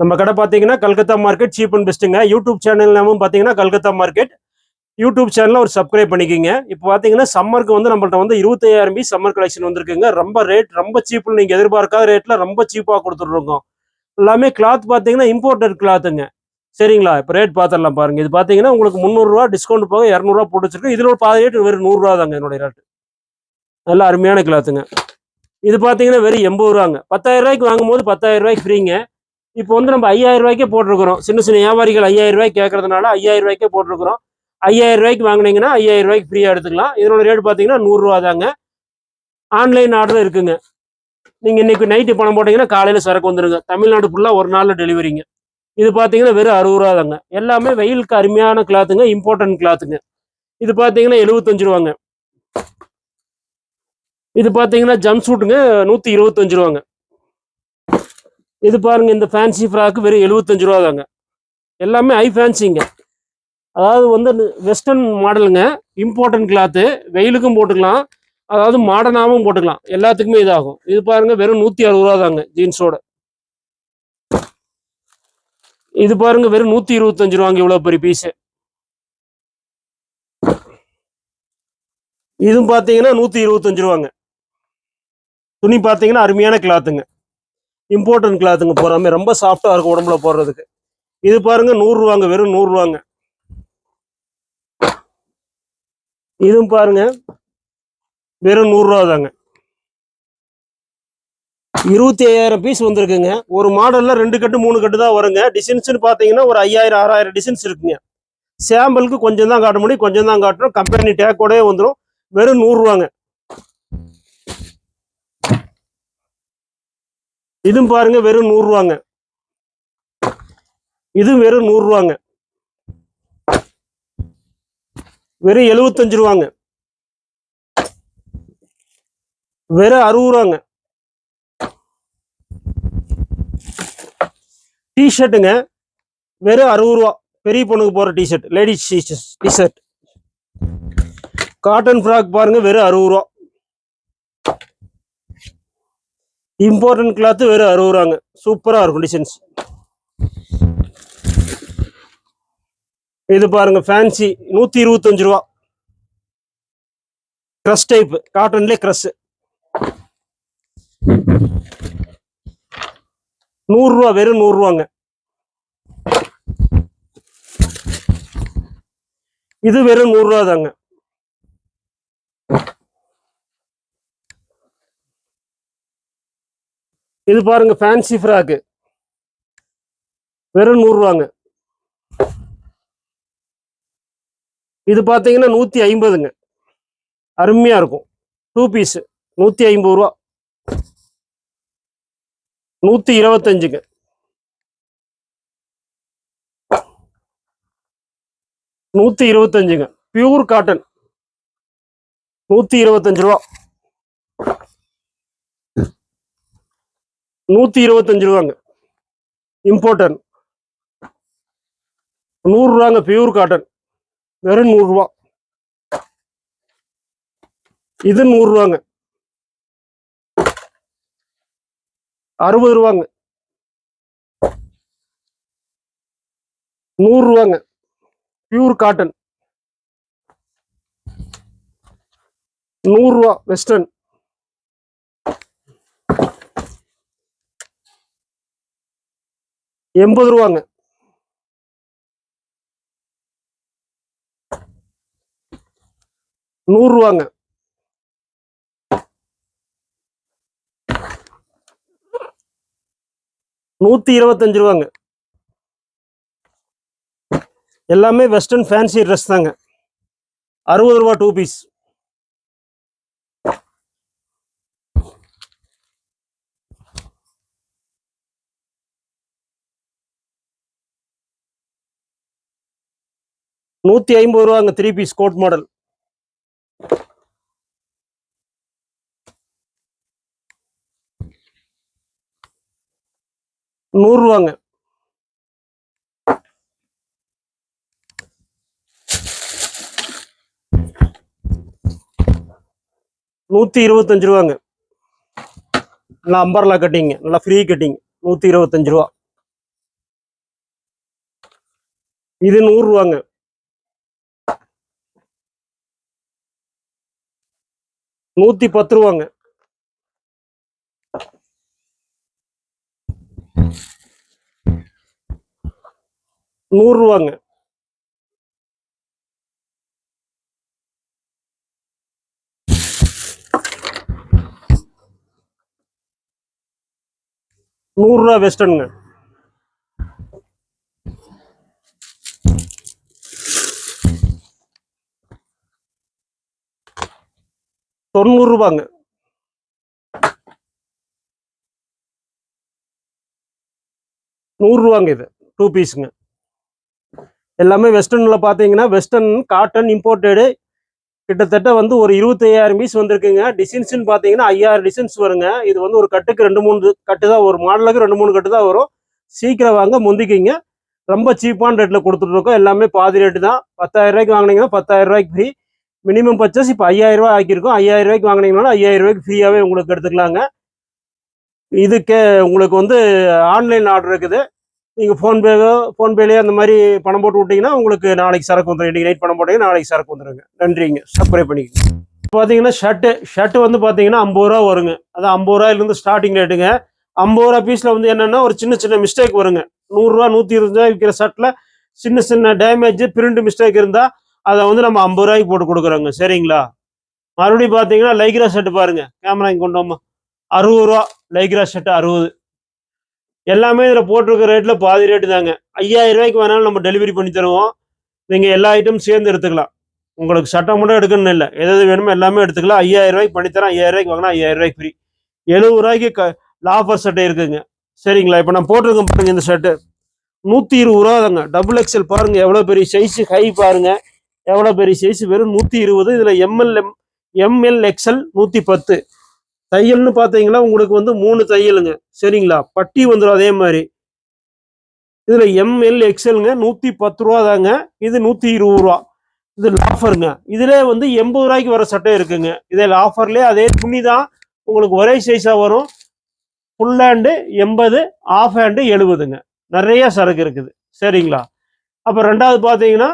நம்ம கடை பார்த்தீங்கன்னா கல்கத்தா மார்க்கெட் சீப் அண்ட் பெஸ்ட்டுங்க யூடியூப் சேனல் நேமும் பார்த்தீங்கன்னா கல்கத்தா மார்க்கெட் யூடியூப் சேனலில் ஒரு சப்ஸ்கிரைப் பண்ணிக்கிங்க. இப்போ பார்த்தீங்கன்னா சம்மருக்கு வந்து நம்மள்ட்ட வந்து இருபத்தையாயிரம் பீஸ் சம்மர் கலெக்ஷன் வந்திருக்குங்க. ரொம்ப ரேட் ரொம்ப சீப்பில் நீங்கள் எதிர்பார்க்காத ரேட்டில் ரொம்ப சீப்பாக கொடுத்துட்ருக்கோம். எல்லாமே கிளாத் பார்த்தீங்கன்னா இம்போர்ட்டட் கிளாத்துங்க சரிங்களா? இப்போ ரேட் பார்த்துடலாம் பாருங்க. இது பார்த்தீங்கன்னா உங்களுக்கு முந்நூறுரூவா டிஸ்கவுண்ட் போக இரநூறுவா போட்டு வச்சிருக்கு இதில் ஒரு பாதி ரேட் வெறும் நூறுரூவா தாங்க என்னுடைய ரேட்டு நல்லா அருமையான கிளாத்துங்க இது பார்த்தீங்கன்னா வெறும் எண்பது ரூபாங்க. பத்தாயிரம் ரூபாய்க்கு வாங்கும்போது பத்தாயிரம் ரூபாய்க்கு ஃப்ரீங்க இப்போ வந்து நம்ம ஐயாயிரம் ரூபாய்க்கே போட்டிருக்கிறோம். சின்ன சின்ன வியாபாரிகள் ஐயாயிரம் ரூபாய்க்கு கேட்கறதுனால ஐயாயிரம் ரூபாய்க்கே போட்டிருக்கிறோம். ஐயாயிரம் ரூபாய்க்கு வாங்குனீங்கன்னா ஐயாயிரம் ரூபாய்க்கு ஃப்ரீயாக எடுத்துக்கலாம். இதனோட ரேட் பார்த்தீங்கன்னா நூறுரூவா தாங்க. ஆன்லைன் ஆர்டர் இருக்குங்க. நீங்கள் இன்னைக்கு நைட்டு பணம் போட்டீங்கன்னா காலையில் சரக்கு வந்துடுங்க தமிழ்நாடு ஃபுல்லாக ஒரு நாளில் டெலிவரிங்க இது பார்த்தீங்கன்னா வெறும் அறுபது ரூபா தாங்க. எல்லாமே வெயிலுக்கு அருமையான கிளாத்துங்க இம்பார்ட்டன்ட் கிளாத்துங்க இது பார்த்தீங்கன்னா எழுபத்தஞ்சு ரூபாங்க. இது பார்த்தீங்கன்னா ஜம்ப் சூட்டுங்க நூற்றி இருபத்தஞ்சு ரூபாங்க. இது பாருங்க இந்த ஃபேன்சி ஃப்ராக்கு வெறும் எழுபத்தஞ்சு ரூபா தாங்க எல்லாமே ஹை ஃபேன்சிங்க அதாவது வந்து வெஸ்டர்ன் மாடலுங்க இம்பார்ட்டன்ட் கிளாத்து வெயிலுக்கும் போட்டுக்கலாம். அதாவது மாடர்னாகவும் போட்டுக்கலாம். எல்லாத்துக்குமே இதாகும். இது பாருங்க வெறும் நூற்றி அறுபது ரூபா தாங்க ஜீன்ஸோட இது பாருங்க வெறும் நூற்றி இருபத்தஞ்சு ரூபாங்க இவ்வளோ பெரிய பீஸு இதுவும் பார்த்தீங்கன்னா நூற்றி இருபத்தஞ்சு ரூபாங்க. துணி பார்த்தீங்கன்னா அருமையான கிளாத்துங்க இம்பார்ட்டன்ட் கிளாத்துங்க போகிறாமே ரொம்ப சாஃப்டாக இருக்கும் உடம்புல போடுறதுக்கு. இது பாருங்க நூறுரூவாங்க வெறும் நூறுரூவாங்க இதுவும் பாருங்க வெறும் நூறுரூவா தாங்க. இருபத்தி ஐயாயிரம் பீஸ் வந்திருக்குங்க. ஒரு மாடலில் ரெண்டு கட்டு மூணு கட்டு தான் வருங்க. டிசைன்ஸ்னு பார்த்தீங்கன்னா ஒரு ஐயாயிரம் ஆறாயிரம் டிசைன்ஸ் இருக்குங்க. சாம்பிளுக்கு கொஞ்சம் தான் காட்ட முடியும் கொஞ்சம் தான் காட்டுறோம் கம்பெனி டேக்கோடயே வந்துடும் வெறும் நூறுரூவாங்க இதுவும் பாருங்க வெறும் நூறுரூவாங்க இதுவும் வெறும் நூறுரூவாங்க வெறும் எழுபத்தஞ்சு ரூபாங்க. வெறும் அறுபது ரூபாங்க. டிஷர்ட்டுங்க வெறும் அறுபது ரூபா. பெரிய பொண்ணுக்கு போகிற T shirt ladies T shirt cotton frock பாருங்க வெறும் அறுபது ரூபா. இம்பார்ட்டன்ட் கிளாத்து வெறும் அறுபது ரூபாங்க சூப்பராக இருக்கும் டிசைன்ஸ் இது பாருங்க ஃபேன்சி நூற்றி இருபத்தஞ்சு ரூபா. க்ரஷ் டைப் காட்டன்லேயே க்ரஷ் நூறுரூவா வெறும் நூறுரூவாங்க இது வெறும் நூறுரூவா தாங்க இது பாருங்க ஃபேன்சி ஃப்ராக்கு வெறும் நூறு ரூபாங்க இது பார்த்தீங்கன்னா நூற்றி ஐம்பதுங்க. அருமையாக இருக்கும். டூ பீஸு நூற்றி ஐம்பது ரூபா. நூற்றி இருபத்தஞ்சுங்க. நூற்றி இருபத்தஞ்சுங்க. பியூர் காட்டன் நூற்றி இருபத்தஞ்சு ரூபா. நூற்றி இருபத்தஞ்சு ரூபாங்க. இம்போர்ட்டன் நூறுரூவாங்க பியூர் காட்டன் வெறும் நூறுரூவா இது நூறுரூவாங்க அறுபது ரூபாங்க. நூறுரூவாங்க பியூர் காட்டன் நூறுரூவா வெஸ்டர்ன் எண்பது ரூபாங்க. நூறுரூவாங்க நூற்றி இருபத்தஞ்சு ரூபாங்க. எல்லாமே வெஸ்டர்ன் ஃபேன்சி ட்ரெஸ் தாங்க. அறுபது ரூபா டூ பீஸ் நூற்றி ஐம்பது ரூபாங்க த்ரீ பீஸ் கோட் மாடல் நூறுரூவாங்க. நூற்றி இருபத்தஞ்சு ரூபாங்க. நல்லா அம்பர்லா கட்டிங்க நல்லா ஃப்ரீ கட்டிங் நூற்றி இருபத்தஞ்சு ரூபா. இது நூறு நூத்தி பத்து ரூபாங்க நூறு ரூபாங்க நூறு ரூபா வெஸ்டர்னுங்க தொண்ணூறு ரூபாங்க. நூறு ரூபாங்க இது டூ பீஸுங்க எல்லாமே வெஸ்டர்னில் பார்த்தீங்கன்னா வெஸ்டர்ன் காட்டன் இம்போர்ட்டடு கிட்டத்தட்ட வந்து ஒரு இருபத்தையாயிரம் பீஸ் வந்திருக்குங்க. டிசைன்ஸ்னு பார்த்தீங்கன்னா ஐயாயிரம் டிசைன்ஸ் வருங்க. இது வந்து ஒரு கட்டுக்கு ரெண்டு மூணு கட்டு தான் ஒரு மாடலுக்கு ரெண்டு மூணு கட்டு தான் வரும். சீக்கிரம் வாங்க முந்திக்கிங்க. ரொம்ப சீப்பான ரேட்டில் கொடுத்துட்ருக்கோம் எல்லாமே பாதி ரேட்டு தான். பத்தாயிரம் ரூபாய்க்கு வாங்கினீங்கன்னா பத்தாயிரம் ரூபாய்க்கு ஃப்ரீ மினிமம் பர்ச்சேஸ் இப்போ ஐயாயிரம் ரூபாய் ஆக்கியிருக்கோம். ஐயாயிரம் ரூபாய்க்கு வாங்கினீங்கனாலும் ஐயாயிரம் ரூபாய்க்கு ஃப்ரீயாகவே உங்களுக்கு எடுத்துக்கலாங்க. இதுக்கு உங்களுக்கு வந்து ஆன்லைன் ஆர்டர் இருக்குது. நீங்கள் ஃபோன்பேவோ ஃபோன்பேலேயோ அந்த மாதிரி பணம் போட்டு விட்டீங்கன்னா உங்களுக்கு நாளைக்கு சரக்கு வந்துடும் இன்றைக்கி நைட் பணம் போட்டீங்கன்னா நாளைக்கு சரக்கு வந்துடுங்க நன்றிங்க. சப்ஸ்கிரைப் பண்ணிக்கோங்க. இப்போ பார்த்தீங்கன்னா ஷர்ட்டு ஷர்ட்டு வந்து பார்த்தீங்கன்னா ஐம்பது ரூபா வருங்க. அது ஐம்பது ரூபாயிலேருந்து ஸ்டார்டிங் ரேட்டுங்க ஐம்பது ரூபா பீஸில் வந்து என்னென்னா ஒரு சின்ன சின்ன மிஸ்டேக் வருங்க. நூறுரூவா நூற்றி இருபது ரூபா விற்கிற ஷர்ட்டில் சின்ன சின்ன டேமேஜ் பிரிண்ட் மிஸ்டேக் இருந்தால் அதை வந்து நம்ம ஐம்பது ரூபாய்க்கு போட்டு கொடுக்குறோங்க. சரிங்களா? மறுபடியும் பார்த்தீங்கன்னா லைக்ரா ஷர்ட் பாருங்க. கேமரா இங்கே கொண்டு வாமா அறுபது ரூபா. லைக்ரா ஷர்ட் அறுபது. எல்லாமே இதில் போட்டிருக்க ரேட்டில் பாதி ரேட்டு தாங்க. ஐயாயிரம் ரூபாய்க்கு வேணாலும் நம்ம டெலிவரி பண்ணி தருவோம். நீங்கள் எல்லா ஐட்டமும் சேர்ந்து எடுத்துக்கலாம். உங்களுக்கு சட்டம் மட்டும் எடுக்கணும்னு இல்லை. எது எது வேணுமோ எல்லாமே எடுத்துக்கலாம். ஐயாயிரம் ரூபாய்க்கு பண்ணித்தரேன் ஐயாயிரம் ரூபாய்க்கு வாங்கினா ஐயாயிரம் ரூபாய்க்கு ஃப்ரீ எழுபது ரூபாய்க்கு க லாஃபர் சட்டை இருக்குங்க. சரிங்களா? இப்போ நான் போட்டிருக்கேன் பாருங்க இந்த ஷர்ட்டு நூற்றி இருபது ரூபா தாங்க. டபுள் எக்ஸல் பாருங்க. எவ்வளோ பெரிய சைஸு ஹை பாருங்கள் எவ்வளோ பெரிய சைஸ் வெறும் நூற்றி இருபது. இதில் எம்எல் எம் எம்எல் எக்ஸ்எல் நூற்றி பத்து. தையல்னு பார்த்தீங்கன்னா உங்களுக்கு வந்து மூணு தையலுங்க. சரிங்களா? பட்டி வந்துடும் அதே மாதிரி. இதில் எம்எல் எக்ஸ்எல்ங்க நூற்றி பத்து ரூபா தாங்க. இது நூற்றி இருபது ரூபா. இது லாஃபருங்க இதிலே வந்து எண்பது ரூபாய்க்கு வர சட்டை இருக்குங்க. இதில் ஆஃபர்லேயே அதே துணி தான் உங்களுக்கு ஒரே சைஸாக வரும். ஃபுல் ஹேண்டு எண்பது ஆஃப் ஹேண்டு எழுபதுங்க. நிறைய சரக்கு இருக்குது. சரிங்களா? அப்போ ரெண்டாவது பார்த்தீங்கன்னா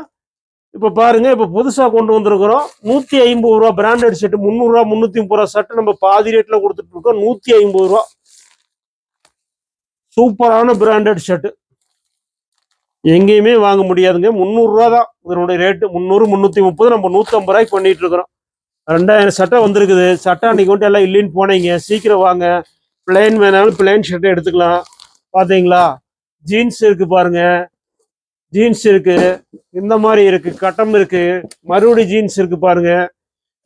இப்போ பாருங்க இப்போ புதுசாக கொண்டு வந்திருக்கிறோம். நூற்றி ஐம்பது ரூபா பிராண்டட் ஷர்ட் முந்நூறுரூவா முந்நூற்றி முப்பது ரூபா சட்டை நம்ம பாதி ரேட்டில் கொடுத்துட்டு இருக்கோம். நூற்றி ஐம்பது ரூபா. சூப்பரான பிராண்டட் ஷர்ட்டு எங்கேயுமே வாங்க முடியாதுங்க. முந்நூறுரூவா தான் இதனுடைய ரேட்டு முந்நூறு முந்நூற்றி முப்பது நம்ம நூற்றம்பது ரூபாய்க்கு பண்ணிட்டு இருக்கிறோம். ரெண்டாயிரம் சட்டை வந்திருக்குது. சட்டை அன்னைக்கு வந்துட்டு எல்லாம் இல்லைன்னு போனீங்க. சீக்கிரம் வாங்க. பிளெயின் வேணாலும் பிளெயின் ஷர்ட்டை எடுத்துக்கலாம். பார்த்தீங்களா ஜீன்ஸ் இருக்குது பாருங்கள் ஜீன்ஸ் இருக்கு இந்த மாதிரி இருக்கு கட்டம் இருக்கு மறுபடி ஜீன்ஸ் இருக்கு பாருங்க.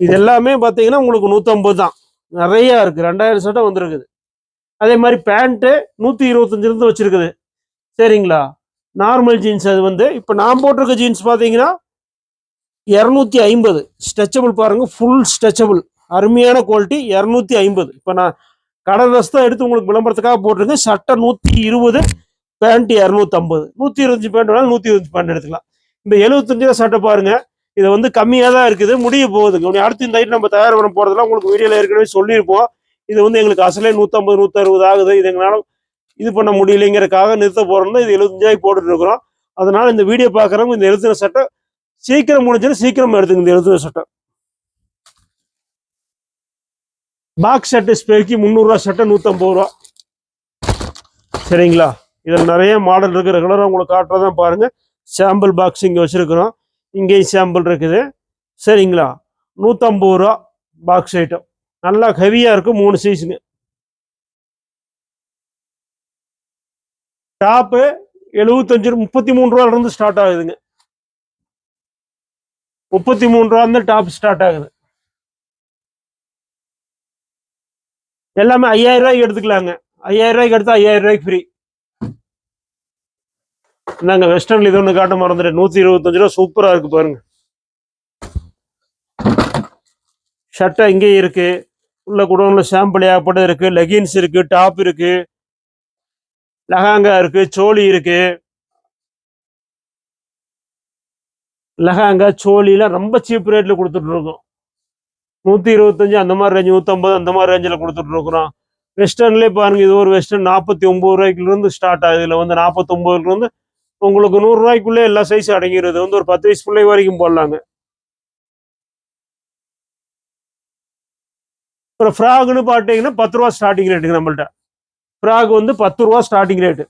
இது எல்லாமே பார்த்தீங்கன்னா உங்களுக்கு நூற்றம்பது தான். நிறையா இருக்கு ரெண்டாயிரம் சட்டை வந்திருக்குது. அதே மாதிரி பேண்ட்டு நூற்றி இருபத்தஞ்சிலிருந்து வச்சிருக்குது. சரிங்களா? நார்மல் ஜீன்ஸ் அது வந்து இப்போ நான் போட்டிருக்க ஜீன்ஸ் பார்த்தீங்கன்னா இரநூத்தி ஐம்பது. ஸ்ட்ரெச்சபிள் பாருங்கள் ஃபுல் ஸ்ட்ரெச்சபிள் அருமையான குவாலிட்டி இரநூத்தி ஐம்பது. இப்போ நான் கடை ட்ரெஸ் தான் எடுத்து உங்களுக்கு விளம்பரத்துக்காக போட்டிருக்கேன். சட்டை நூற்றி இருபது பேண்ட் இரநூத்தம்பது. நூற்றி இருபத்தஞ்சு பேண்ட் வேணாலும் நூற்றி இருபத்தஞ்சு பேண்ட் எடுத்துக்கலாம். இந்த எழுபத்தஞ்சு ரூபா சட்டை பாருங்க. இது வந்து கம்மியாக தான் இருக்குது. முடிய போகுதுங்க உடனே அடுத்து இந்த ஐட்டம் நம்ம தயார் பண்ண போகிறதுலாம் உங்களுக்கு வீடியோவில் ஏற்கனவே சொல்லியிருப்போம். இது வந்து எங்களுக்கு அசலே நூற்றம்பது நூற்றறுபது ஆகுது. இது எங்களால் இது பண்ண முடியலைங்கிறக்காக நிறுத்த போகிறோம்னா இது எழுபத்தஞ்சாயிரம் போட்டுட்டு இருக்கிறோம். அதனால் இந்த வீடியோ பார்க்குறவங்க இந்த எழுத்துன சட்டை சீக்கிரம் முடிஞ்சது சீக்கிரம் எடுத்துங்க இந்த எழுத்துன சட்டை. பாக்ஸ் சட்டை ஸ்பேக்கி முந்நூறுரூவா சட்டை நூற்றம்பது ரூபா. சரிங்களா? இதில் நிறைய மாடல் இருக்குது ரெகுலராக உங்களுக்கு காட்டுறதான் பாருங்கள் சாம்பிள் பாக்ஸ் இங்கே வச்சுருக்குறோம். இங்கேயும் சாம்பிள் இருக்குது. சரிங்களா? நூற்றம்பது ரூபா பாக்ஸ் ஐட்டம் நல்லா ஹெவியாக இருக்கும் மூணு சைஸுங்க டாப்பு எழுபத்தஞ்சு முப்பத்தி மூணு ரூபாலேருந்து ஸ்டார்ட் ஆகுதுங்க. முப்பத்தி மூணு ரூபா இருந்து டாப் ஸ்டார்ட் ஆகுது. எல்லாமே ஐயாயிரம் ரூபாய்க்கு எடுத்துக்கலாங்க. ஐயாயிரம் ரூபாய்க்கு எடுத்தால் ஐயாயிரம் ரூபாய்க்கு ஃப்ரீ நாங்க வெஸ்டர்ன்ல இது ஒன்று காட்ட மறந்துட்டேன். நூத்தி இருபத்தஞ்சு ரூபா சூப்பரா இருக்கு பாருங்க. ஷர்ட்டை இங்கேயும் இருக்கு. உள்ள குடோன்ல சாம்பிள் ஏகப்பட்டது இருக்கு. லெகின்ஸ் இருக்கு டாப் இருக்கு. லஹாங்கா இருக்கு சோலி இருக்கு. லெஹாங்கா சோலிலாம் ரொம்ப சீப் ரேட்ல கொடுத்துட்டு இருக்கோம் நூத்தி இருபத்தஞ்சு அந்த மாதிரி ரேஞ்ச் நூத்தம்பது அந்த மாதிரி ரேஞ்சில் கொடுத்துட்டு இருக்கிறோம் வெஸ்டர்ன்லேயே பாருங்க இது ஒரு வெஸ்டர்ன் நாற்பத்தி ஒன்பது ரூபாய்க்குல இருந்து ஸ்டார்ட் ஆகுது. இதுல வந்து நாற்பத்தி இருந்து உங்களுக்கு நூறு ரூபாய்க்குள்ளே எல்லா சைஸ் அடங்கிடுது வந்து ஒரு பத்து வயசு பிள்ளை வரைக்கும் போடலாங்க. அப்புறம் ஃப்ராக்னு பார்த்தீங்கன்னா பத்து ரூபா ஸ்டார்டிங் ரேட்டுங்க நம்மள்ட்ட. ஃப்ராக் வந்து பத்து ரூபா ஸ்டார்டிங் ரேட்டு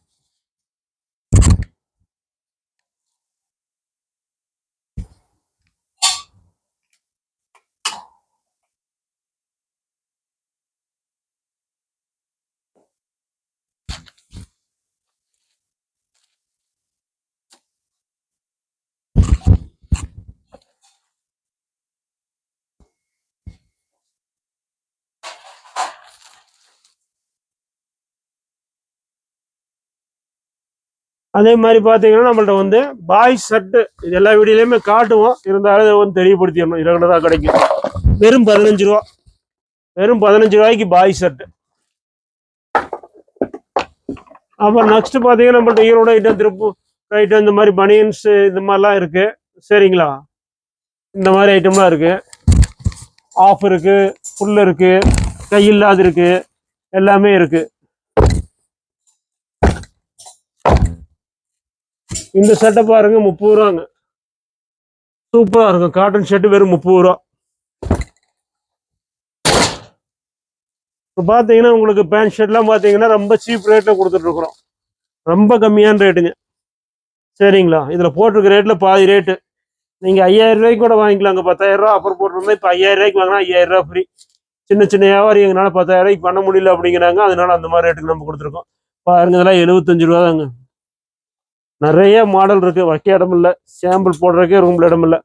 அதே மாதிரி பார்த்தீங்கன்னா நம்மள்ட்ட வந்து பாய் ஷர்ட்டு இது எல்லா வீடியோலையுமே காட்டுவோம். இருந்தாலும் இதை வந்து தெரியப்படுத்திடணும். ரெகுலராக கிடைக்கும். வெறும் பதினஞ்சு ரூபா. வெறும் பதினஞ்சு ரூபாய்க்கு பாய் ஷர்ட்டு. அப்புறம் நெக்ஸ்ட் பார்த்தீங்கன்னா நம்மள்ட்ட ஈரோட ஐட்டம் திருப்பூர் ஐட்டம் இந்த மாதிரி பனியன்ஸ் இந்த மாதிரிலாம் இருக்கு. சரிங்களா? இந்த மாதிரி ஐட்டம்லாம் இருக்கு. ஆஃப் இருக்கு ஃபுல் இருக்கு கையில்லாது இருக்கு எல்லாமே இருக்குது இந்த சட்டை பாருங்க முப்பது ரூபாங்க. சூப்பரா இருக்கும். காட்டன் ஷர்ட் வெறும் முப்பது ரூபா. இப்போ பார்த்தீங்கன்னா உங்களுக்கு பேண்ட் ஷர்ட்லாம் பார்த்தீங்கன்னா ரொம்ப சீப் ரேட்டில் கொடுத்துட்ருக்குறோம் ரொம்ப கம்மியான ரேட்டுங்க சரிங்களா? இதில் போட்டிருக்க ரேட்டில் பாதி ரேட்டு நீங்கள் ஐயாயிரம் ரூபாய்க்கு கூட வாங்கிக்கலாங்க. பத்தாயிரரூவா ரூபா அப்புறம் போட்டிருந்தா இப்போ ஐயாயிரம் ரூபாய்க்கு வாங்கினா ஐயாயிரம் ரூபா ஃப்ரீ சின்ன சின்ன வியாபாரி எங்களால் பத்தாயிரம் ரூபாய்க்கு பண்ண முடியல அப்படிங்கிறாங்க. அதனால அந்த மாதிரி ரேட்டுக்கு நம்ம கொடுத்துருக்கோம். பாருங்க இதெல்லாம் எழுபத்தஞ்சு ரூபா தாங்க நிறைய மாடல் இருக்குது வைக்க இடம் இல்லை சாம்பிள் போடுறதுக்கே ரூமில் இடம் இல்லை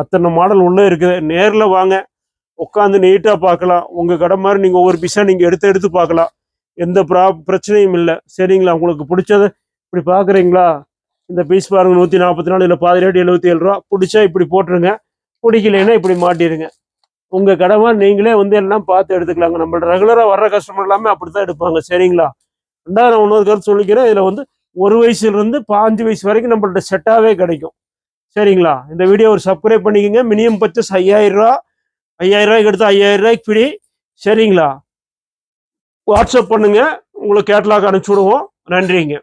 அத்தனை மாடல் உள்ளே இருக்குது. நேரில் வாங்க. உட்காந்து நீட்டாக பார்க்கலாம். உங்கள் கடை மாதிரி நீங்கள் ஒவ்வொரு பீஸாக நீங்கள் எடுத்து எடுத்து பார்க்கலாம். எந்த ப்ரா பிரச்சனையும் இல்லை. சரிங்களா? உங்களுக்கு பிடிச்சத இப்படி பார்க்குறீங்களா? இந்த பீஸ் பாருங்கள் நூற்றி நாற்பத்தி நாலு இல்லை பாதி ரேட்டு எழுபத்தி ஏழு ரூபா. பிடிச்சா இப்படி போட்டுருங்க. பிடிக்கலைன்னா இப்படி மாட்டிடுங்க. உங்கள் கடை நீங்களே வந்து எல்லாம் பார்த்து எடுத்துக்கலாங்க. நம்மள்ட்ட ரெகுலராக வர்ற கஸ்டமர் எல்லாமே அப்படி தான் எடுப்பாங்க. சரிங்களா? ரெண்டாவது நான் இன்னொரு கருத்து சொல்லிக்கிறேன். இதில் வந்து ஒரு வயசுலேருந்து பாஞ்சு வயசு வரைக்கும் நம்மள்ட்ட செட்டாகவே கிடைக்கும். சரிங்களா? இந்த வீடியோ ஒரு சப்ஸ்கிரைப் பண்ணிக்கோங்க. மினிமம் பச்சஸ் ஐயாயிரரூவா ரூபா. ரூபாய்க்கு எடுத்து ஐயாயிரம் ரூபாய்க்கு ஃப்ரீ சரிங்களா? வாட்ஸ்அப் பண்ணுங்கள் உங்களுக்கு கேட்லாக் அனுப்பிச்சு விடுவோம் நன்றிங்க.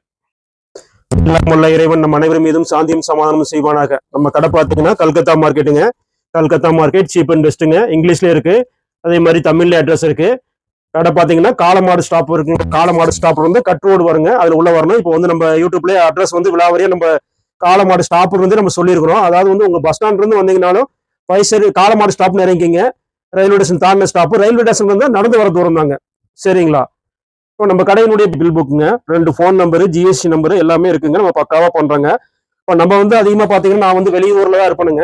எல்லாம் இறைவன் நம்ம அனைவரும் மீதும் சாந்தியும் சமாதானமும் செய்வானாக. நம்ம கடை பார்த்தீங்கன்னா கல்கத்தா மார்க்கெட்டுங்க கல்கத்தா மார்க்கெட் சீப் அண்ட் பெஸ்ட்டுங்க இங்கிலீஷ்ல இருக்கு. அதே மாதிரி தமிழ்ல அட்ரஸ் இருக்கு. கடை பார்த்தீங்கன்னா காலமாடு ஸ்டாப் இருக்கு. காலமாடு ஸ்டாப் வந்து கட் ரோடு வருங்க. அதில் உள்ள வரணும். இப்போ வந்து நம்ம யூடியூப்லேயே அட்ரஸ் வந்து விழாவரியா நம்ம காலமாடு ஸ்டாப் வந்து நம்ம சொல்லியிருக்கிறோம். அதாவது வந்து உங்கள் பஸ் ஸ்டாண்ட்லேருந்து வந்தீங்கனாலும் வயசு காலமாடு ஸ்டாப்னு இறங்கிங்க ரயில்வே ஸ்டேஷன் தாண்டின ஸ்டாப் ரயில்வே ஸ்டேஷன் வந்து நடந்து வர தூரம் தாங்க. சரிங்களா? இப்போ நம்ம கடையினுடைய பில் புக்குங்க ரெண்டு ஃபோன் நம்பரு ஜிஎஸ்டி நம்பரு எல்லாமே இருக்குங்க. நம்ம பக்காவாக பண்ணுறோங்க இப்போ நம்ம வந்து அதிகமாக பார்த்தீங்கன்னா நான் வந்து வெளியூரில் தான் இருப்பேனுங்க.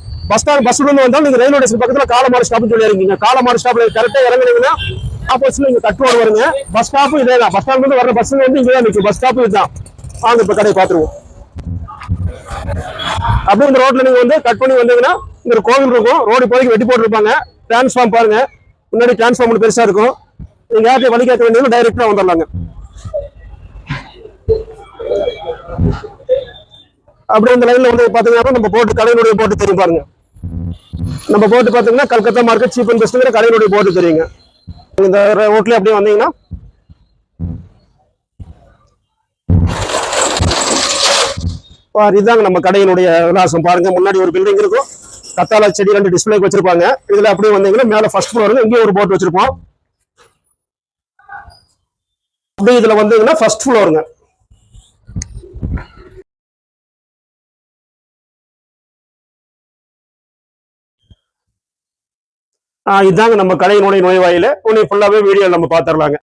பஸ் ஸ்டாண்ட் பஸ் இருந்து வந்தாலும் நீங்க ரயில்வே ஸ்டேஷன் பக்கத்துல காலமாறு ஸ்டாப் சொல்லி இருக்கீங்க காலமாறு ஸ்டாப்ல கரெக்டா இறங்குனீங்கன்னா ஆப்போசிட்ல இங்க கட் ரோடு வருங்க பஸ் ஸ்டாப்பும் இதே தான் பஸ் ஸ்டாண்ட் வந்து வர பஸ் வந்து இங்கதான் நிற்கும் பஸ் ஸ்டாப் இதுதான். வாங்க இப்ப கடையை பாத்துருவோம் அப்படியே இந்த ரோட்ல நீங்க வந்து கட் பண்ணி வந்தீங்கன்னா இங்க ஒரு கோவில் இருக்கும். ரோடு இப்போதைக்கு வெட்டி போட்டுருப்பாங்க. டிரான்ஸ்ஃபார்ம் பாருங்க. முன்னாடி டிரான்ஸ்ஃபார்ம் பெருசா இருக்கும். நீங்க யார்கிட்ட வழி கேட்க வேண்டியது டைரக்டா வந்துடலாங்க. அப்படியே இந்த லைன்ல வந்து பாத்தீங்கன்னா நம்ம போட்டு கடையினுடைய போட்டு தெரியும் பாருங்க. நம்ம போட்டு பார்த்தீங்கன்னா கல்கத்தா மார்க்கெட் சீப் அண்ட் பெஸ்ட்டுங்கிற கடையினுடைய போட்டு தெரியுங்க. இந்த ரோட்லேயே அப்படியே வந்தீங்கன்னா பாரு, இதுதாங்க நம்ம கடையினுடைய விலாசம். பாருங்க முன்னாடி ஒரு பில்டிங் இருக்கும். கத்தாழை செடி ரெண்டு டிஸ்பிளேக்கு வச்சிருப்பாங்க. இதுல அப்படியே வந்தீங்கன்னா மேல ஃபர்ஸ்ட் ஃப்ளோர் இங்கேயும் ஒரு போட் வச்சிருப்போம். அப்படியே இதுல வந்தீங்கன்னா ஃபர்ஸ்ட் ஃப்ளோருங்க இதாங்க நம்ம கடையினுடைய நுழைவாயில. உன்னை ஃபுல்லாவே வீடியோ நம்ம பாத்துரலாங்க.